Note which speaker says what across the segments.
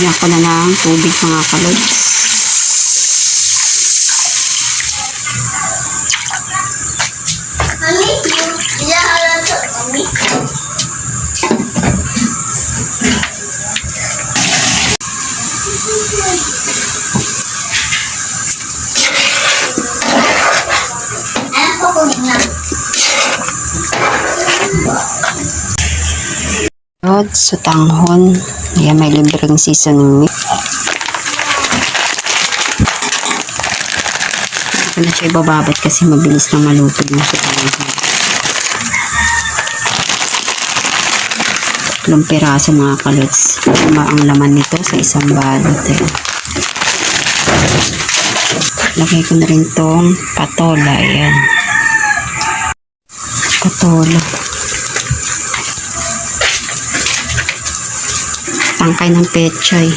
Speaker 1: Lagyan ko na ng tubig mga kalods. Rod sa tanghon. Ayan, may libreng seasoning mix. Hindi ko na siya ibababat kasi mabilis na maluto yung sa tanghon. Tatlong piraso mga kalots. Lima ang laman nito sa isang balot. Eh. Lagay ko na rin tong patola. Ayan. Patola. Tangkay ng pechay.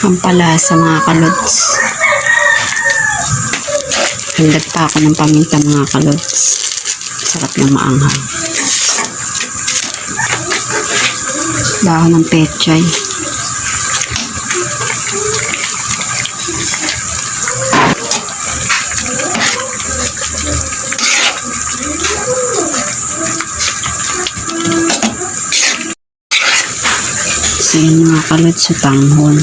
Speaker 1: Pampalasa mga kalods. Hagdag pa ako ng paminta mga kalods. Sarap ng maanghang. Dahon ng pechay. So yun mga kalods sa tanghon.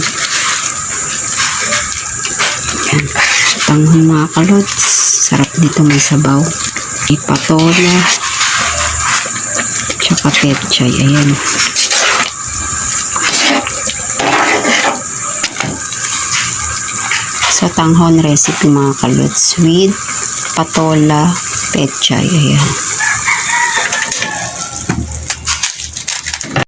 Speaker 1: Tanghon mga kalods. Sarap nito may sabaw. May patola. Tsaka pechay. Ayan. Sa tanghon recipe mga kalods. With patola, pechay. Ayan.